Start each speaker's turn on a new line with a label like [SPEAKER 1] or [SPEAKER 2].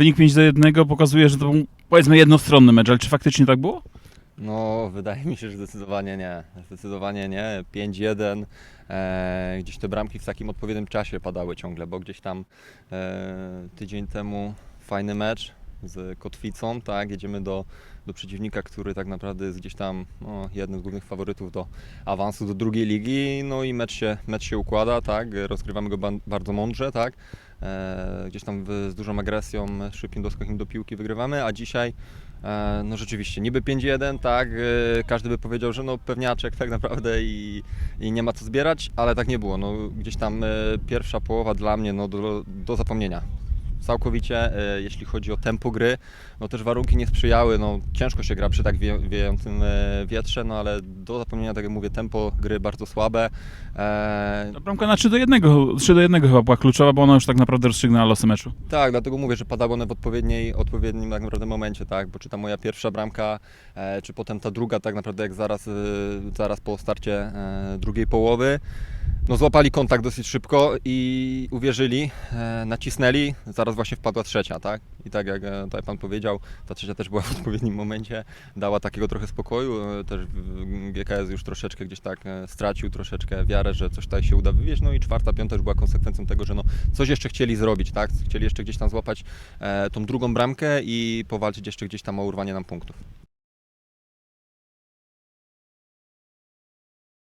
[SPEAKER 1] wynik 5 do 1 pokazuje, że to był powiedzmy jednostronny mecz, ale czy faktycznie tak było?
[SPEAKER 2] No, wydaje mi się, że zdecydowanie nie. Zdecydowanie nie. 5-1. E, gdzieś te bramki w takim odpowiednim czasie padały ciągle, bo gdzieś tam e, tydzień temu fajny mecz z Kotwicą, tak, jedziemy do, do przeciwnika, który tak naprawdę jest gdzieś tam no, jednym z głównych faworytów do awansu do drugiej ligi, no i mecz się, mecz się układa, tak, rozgrywamy go bardzo mądrze, tak, e, gdzieś tam w, z dużą agresją, szybkim doskokiem do piłki wygrywamy, a dzisiaj E, No rzeczywiście, niby 5-1, tak, e, każdy by powiedział, że no pewniaczek tak naprawdę i, i nie ma co zbierać, ale tak nie było. No, gdzieś tam e, pierwsza połowa dla mnie no, do, do zapomnienia. Całkowicie, e, jeśli chodzi o tempo gry, no też warunki nie sprzyjały, no ciężko się gra przy tak wie, wiejącym e, wietrze, no ale do zapomnienia, tak jak mówię, tempo gry bardzo słabe. E,
[SPEAKER 1] Ta bramka na 3 do 1, 3 do 1 chyba była kluczowa, bo ona już tak naprawdę rozstrzygnęła losy meczu.
[SPEAKER 2] Tak, dlatego mówię, że padały one w odpowiedniej, odpowiednim tak naprawdę momencie, tak? Bo czy ta moja pierwsza bramka, e, czy potem ta druga, tak naprawdę jak zaraz, e, zaraz po starcie e, drugiej połowy, no złapali kontakt dosyć szybko i uwierzyli, e, nacisnęli, zaraz właśnie wpadła trzecia, tak? I tak jak e, tutaj Pan powiedział, ta trzecia też była w odpowiednim momencie, dała takiego trochę spokoju, e, też w- GKS już troszeczkę gdzieś tak e, stracił troszeczkę wiarę, że coś tutaj się uda wywieźć, no i czwarta, piąta już była konsekwencją tego, że no coś jeszcze chcieli zrobić, tak? Chcieli jeszcze gdzieś tam złapać e, tą drugą bramkę i powalczyć jeszcze gdzieś tam o urwanie nam punktów.